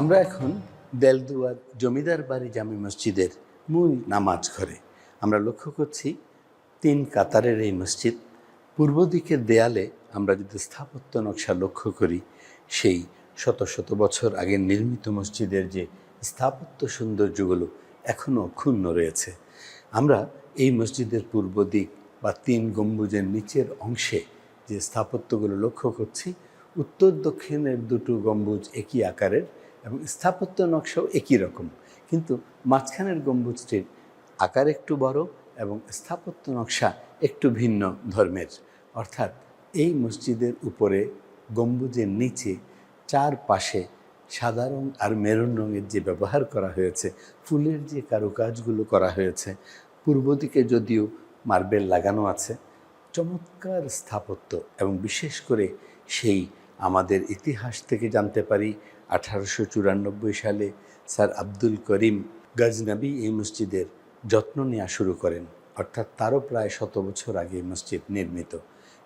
আমরা এখন দেলদুয়ার জমিদার বাড়ি জামি মসজিদের মূল নামাজ ঘরে। আমরা লক্ষ্য করছি তিন কাতারের এই মসজিদ। পূর্ব দিকের দেয়ালে আমরা যদি স্থাপত্য নকশা লক্ষ্য করি, সেই শত শত বছর আগে নির্মিত মসজিদের যে স্থাপত্য সৌন্দর্যগুলো এখনও ক্ষুণ্ণ রয়েছে। আমরা এই মসজিদের পূর্ব দিক বা তিন গম্বুজের নিচের অংশে যে স্থাপত্যগুলো লক্ষ্য করছি, উত্তর দক্ষিণের দুটো গম্বুজ একই আকারের। এবং স্থাপত্য নকশাও একই রকম। কিন্তু মাঝখানের গম্বুজটির আকার একটু বড় এবং স্থাপত্য নকশা একটু ভিন্ন ধর্মের। অর্থাৎ এই মসজিদের উপরে গম্বুজের নিচে চার পাশে সাদা রং আর মেরুন রঙের যে ব্যবহার করা হয়েছে, ফুলের যে কারুকাজগুলো করা হয়েছে, পূর্ব দিকে যদিও মার্বেল লাগানো আছে, চমৎকার স্থাপত্য এবং বিশেষ করে সেই আমাদের ইতিহাস থেকে জানতে পারি, আঠারোশো চুরানব্বই সালে স্যার আব্দুল করিম গজনবী এই মসজিদের যত্ন নেওয়া শুরু করেন। অর্থাৎ তারও প্রায় শত বছর আগে মসজিদ নির্মিত।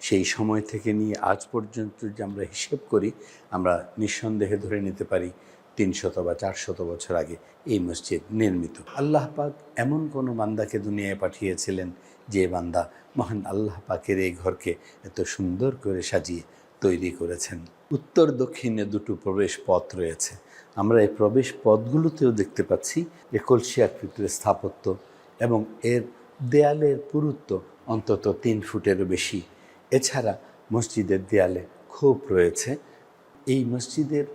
সেই সময় থেকে নিয়ে আজ পর্যন্ত যে আমরা হিসেব করি, আমরা নিঃসন্দেহে ধরে নিতে পারি তিনশত বা চারশত বছর আগে এই মসজিদ নির্মিত। আল্লাহ পাক এমন কোনো বান্দাকে দুনিয়ায় পাঠিয়েছিলেন যে বান্দা মহান আল্লাহ পাকের এই ঘরকে এত সুন্দর করে সাজিয়ে তৈরি করেছেন। উত্তর দক্ষিণে দুটো প্রবেশ পথ রয়েছে। আমরা এই প্রবেশ পথগুলোতেও দেখতে পাচ্ছি যে আকৃতির স্থাপত্য এবং এর দেয়ালের পুরুত্ব অন্তত তিন ফুটেরও বেশি। এছাড়া মসজিদের দেয়ালে খোপ রয়েছে। এই মসজিদের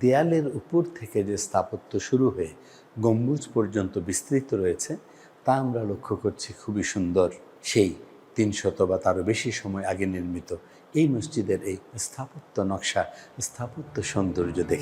দেয়ালের উপর থেকে যে স্থাপত্য শুরু হয়ে গম্বুজ পর্যন্ত বিস্তৃত রয়েছে, তা আমরা লক্ষ্য করছি খুবই সুন্দর। সেই তিনশত বা তারও বেশি সময় আগে নির্মিত এই মসজিদের এই স্থাপত্য নকশা, স্থাপত্য সৌন্দর্য দেখে